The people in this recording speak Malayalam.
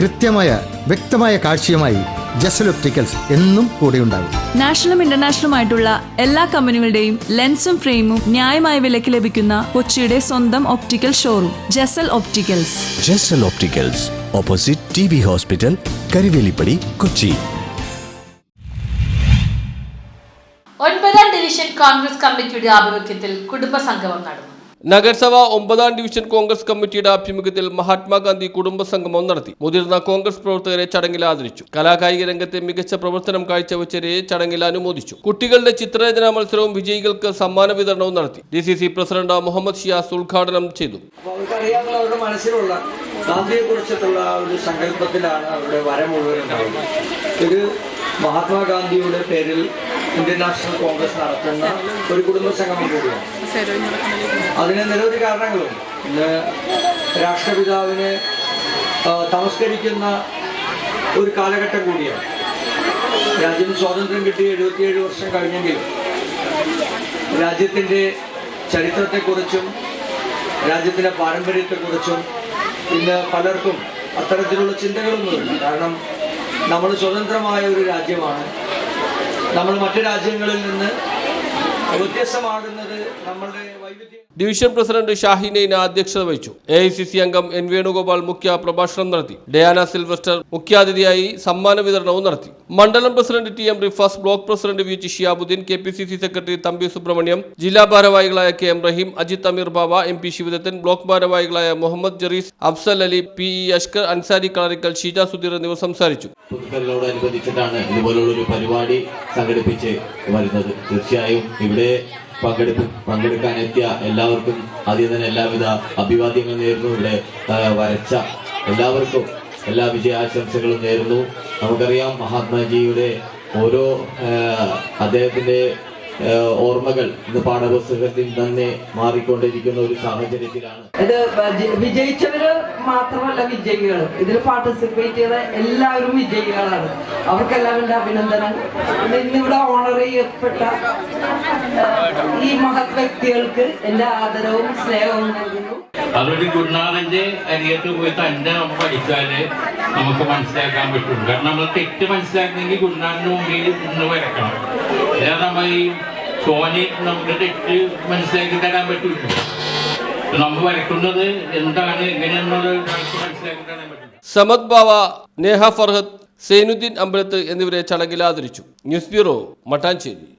കൃത്യമായ വ്യക്തമായ കാഴ്ചയുമായി ജസൽ ഒപ്റ്റിക്കൽസ് എന്നും കൂടെയുണ്ടാകും. നാഷണലും ഇന്റർനാഷണലും ആയിട്ടുള്ള എല്ലാ കമ്പനികളുടെയും ലെൻസും ഫ്രെയിമും ന്യായമായ വിലയ്ക്ക് ലഭിക്കുന്ന കൊച്ചിയുടെ സ്വന്തം optical showroom Jasal opticals. Jasal opticals opposite T B hospital Karivelippady Kochi. ഒൻപതാം ഡിവിഷൻ കോൺഗ്രസ് കമ്മിറ്റിയുടെ ആഭിമുഖ്യത്തിൽ കുടുംബ സംഗമം നടന്നു. നഗരസഭ ഒമ്പതാം ഡിവിഷൻ കോൺഗ്രസ് കമ്മിറ്റിയുടെ ആഭിമുഖ്യത്തിൽ മഹാത്മാഗാന്ധി കുടുംബ സംഗമം നടത്തി. മുതിർന്ന കോൺഗ്രസ് പ്രവർത്തകരെ ചടങ്ങിൽ ആദരിച്ചു. കലാകായിക രംഗത്തെ മികച്ച പ്രവർത്തനം കാഴ്ചവെച്ചവരെ ചടങ്ങിൽ അനുമോദിച്ചു. കുട്ടികളുടെ ചിത്രരചനാ മത്സരവും വിജയികൾക്ക് സമ്മാന വിതരണവും നടത്തി. D C C president Muhammad Shiyas ഉദ്ഘാടനം ചെയ്തു. ഒരു വരം ഇത് മഹാത്മാഗാന്ധിയുടെ പേരിൽ ഇന്ത്യൻ നാഷണൽ കോൺഗ്രസ് നടത്തുന്ന ഒരു കുടുംബ സംഗമം കൂടിയാണ്. അതിന് നിരവധി കാരണങ്ങളും ഇന്ന് രാഷ്ട്രപിതാവിനെ തമസ്കരിക്കുന്ന ഒരു കാലഘട്ടം കൂടിയാണ്. രാജ്യം സ്വാതന്ത്ര്യം കിട്ടി എഴുപത്തിയേഴ് വർഷം കഴിഞ്ഞെങ്കിലും രാജ്യത്തിന്റെ ചരിത്രത്തെക്കുറിച്ചും രാജ്യത്തിന്റെ പാരമ്പര്യത്തെക്കുറിച്ചും ഇന്ന് പലർക്കും അത്തരത്തിലുള്ള ചിന്തകളൊന്നുമില്ല. കാരണം നമ്മൾ സ്വതന്ത്രമായ ഒരു രാജ്യമാണ്. നമ്മൾ മറ്റു രാജ്യങ്ങളിൽ നിന്ന് ഡിവിഷൻ പ്രസിഡന്റ് ഷാഹിനൈന അധ്യക്ഷത വഹിച്ചു. എ ഐ സി സി അംഗം എൻ വേണുഗോപാൽ മുഖ്യ പ്രഭാഷണം നടത്തി. ഡയാന സിൽവസ്റ്റർ മുഖ്യാതിഥിയായി സമ്മാന വിതരണവും നടത്തി. മണ്ഡലം president T M Rifas block president V G Shiyabuddin K P C C secretary Thampi Subrahmanyam ജില്ലാ ഭാരവാഹികളായ K M Rahim Ajith Amir Baba M P Sivadathan block ഭാരവാഹികളായ മുഹമ്മദ് ജറീസ് അഫ്സൽ അലി പി ഇ അഷ്കർ അൻസാരി കളറിക്കൽ ഷീജ സുധീർ എന്നിവർ സംസാരിച്ചു. പുതുക്കലിനോടനുബന്ധിച്ചിട്ടാണ് ഇതുപോലുള്ള ഒരു പരിപാടി സംഘടിപ്പിച്ച് വരുന്നത്. തീർച്ചയായും ഇവിടെ പങ്കെടുപ്പ് പങ്കെടുക്കാനെത്തിയ എല്ലാവർക്കും ആദ്യം തന്നെ എല്ലാവിധ അഭിവാദ്യങ്ങൾ നേരുന്നു. ഇവിടെ വരച്ച എല്ലാവർക്കും എല്ലാ വിജയാശംസകളും നേരുന്നു. നമുക്കറിയാം മഹാത്മാജിയുടെ ഓരോ അദ്ദേഹത്തിന്റെ ഓർമ്മകൾ ഇന്ന് പാഠപുസ്തകത്തിൽ തന്നെ മാറിക്കൊണ്ടിരിക്കുന്ന ഒരു സാഹചര്യത്തിലാണ്. ഇത് വജ- വിജയിച്ചവര് മാത്രമല്ല വിജയികൾ ഇതിൽ പാർട്ടിസിപ്പേറ്റ് ചെയ്ത എല്ലാവരും വിജയികളാണ്. അവർക്കെല്ലാവരുടെ അഭിനന്ദനം ഇന്നിവിടെ ഓണർ ചെയ്യപ്പെട്ട ഈ മഹത് വ്യക്തികൾക്ക് എന്റെ ആദരവും സ്നേഹവും നൽകുന്നു. അതൊരു ഗുരുനാഥന്റെ അരിയത്ത് പോയി തന്നെ നമ്മൾ പഠിച്ചാൽ നമുക്ക് മനസ്സിലാക്കാൻ പറ്റും കാരണം നമ്മൾ തെറ്റ് മനസ്സിലാക്കണമെങ്കിൽ ഗുരുനാഥന്റെ മുമ്പിൽ നിന്ന് വരക്കണം. അല്ലാതെ നമ്മൾ ഈ ഫോണിൽ നമ്മുടെ തെറ്റ് മനസ്സിലാക്കി തരാൻ പറ്റില്ല നമ്മൾ വരക്കുന്നത് എന്താണ്? സമദ് നേഹ ഫർഹദ് സൈനുദ്ദീൻ അമ്പലത്ത് എന്നിവരെ ചടങ്ങിൽ ആദരിച്ചു. News bureau Mattancherry.